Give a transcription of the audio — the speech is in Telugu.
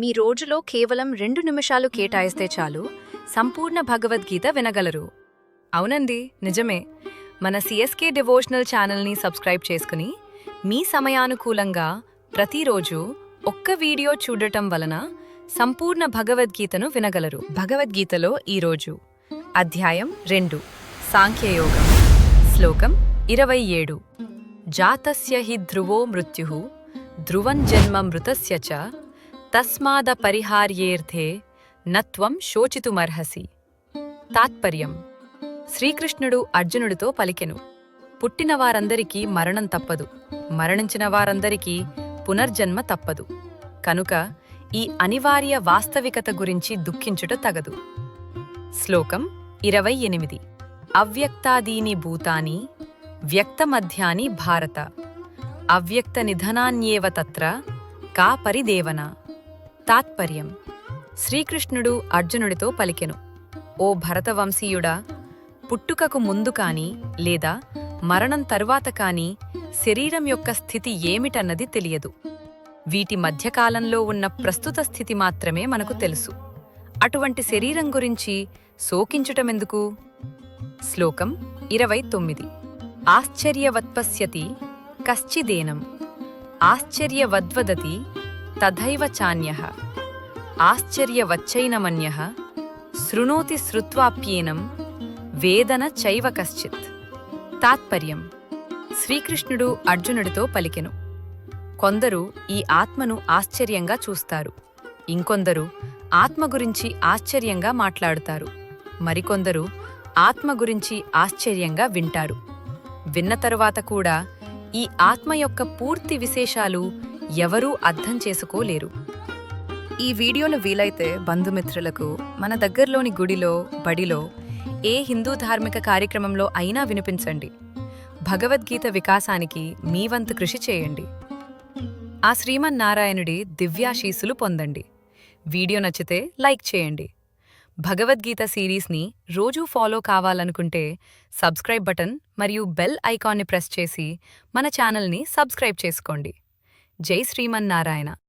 మీ రోజులో కేవలం రెండు నిమిషాలు కేటాయిస్తే చాలు. సంపూర్ణ భగవద్గీత వినగలరు. అవునండి నిజమే. మన సిఎస్కే డివోషనల్ ఛానల్ని సబ్స్క్రైబ్ చేసుకుని మీ సమయానుకూలంగా ప్రతిరోజు ఒక్క వీడియో చూడటం వలన సంపూర్ణ భగవద్గీతను వినగలరు. భగవద్గీతలో ఈరోజు అధ్యాయం రెండు. సాంఖ్యయోగం. శ్లోకం ఇరవై ఏడు. జాతస్య హి ధ్రువో మృత్యు ధ్రువం జన్మ మృతస్య చ తస్మాద పరిహార్యేర్థే నత్వం శోచితుమర్హసి. తాత్పర్యం. శ్రీకృష్ణుడు అర్జునుడితో పలికెను. పుట్టిన వారందరికీ మరణం తప్పదు. మరణించిన వారందరికీ పునర్జన్మ తప్పదు. కనుక ఈ అనివార్య వాస్తవికత గురించి దుఃఖించుట తగదు. శ్లోకం ఇరవై ఎనిమిది. అవ్యక్తాదీని భూతాని వ్యక్తమధ్యాని భారత. అవ్యక్త నిధనాన్యేవ తత్ర కా పరిదేవన? తాత్పర్యం. శ్రీకృష్ణుడు అర్జునుడితో పలికెను. ఓ భరతవంశీయుడా పుట్టుకకు ముందు కాని లేదా మరణం తరువాత కాని శరీరం యొక్క స్థితి ఏమిటన్నది తెలియదు. వీటి మధ్యకాలంలో ఉన్న ప్రస్తుత స్థితి మాత్రమే మనకు తెలుసు. అటువంటి శరీరం గురించి శోకించుటమెందుకు? శ్లోకం ఇరవై తొమ్మిది ఆశ్చర్యవత్పశ్యతి కశ్చిదేనం. ఆశ్చర్యవద్వదతి తథైవ చాన్యః. ఆశ్చర్యవచ్చైనమన్యః. శృణోతి శ్రుత్వాప్యేనం వేదన చైవ కశ్చిత్. తాత్పర్యం. శ్రీకృష్ణుడు అర్జునుడితో పలికెను. కొందరు ఈ ఆత్మను ఆశ్చర్యంగా చూస్తారు. ఇంకొందరు ఆత్మ గురించి ఆశ్చర్యంగా మాట్లాడుతారు. మరికొందరు ఆత్మ గురించి ఆశ్చర్యంగా వింటారు. విన్న తరువాత కూడా ఈ ఆత్మ యొక్క పూర్తి విశేషాలు ఎవరూ అర్థం చేసుకోలేరు. ఈ వీడియోను వీలైతే బంధుమిత్రులకు మన దగ్గరలోని గుడిలో బడిలో ఏ హిందూ ధార్మిక కార్యక్రమంలో అయినా వినిపించండి. భగవద్గీత వికాసానికి మీ వంతు కృషి చేయండి. ఆ శ్రీమన్నారాయణుడి దివ్యాశీసులు పొందండి. వీడియో నచ్చితే లైక్ చేయండి. భగవద్గీత సిరీస్ని రోజూ ఫాలో కావాలనుకుంటే సబ్స్క్రైబ్ బటన్ మరియు బెల్ ఐకాన్ని ప్రెస్ చేసి మన ఛానల్ని సబ్స్క్రైబ్ చేసుకోండి. జై శ్రీమన్నారాయణ.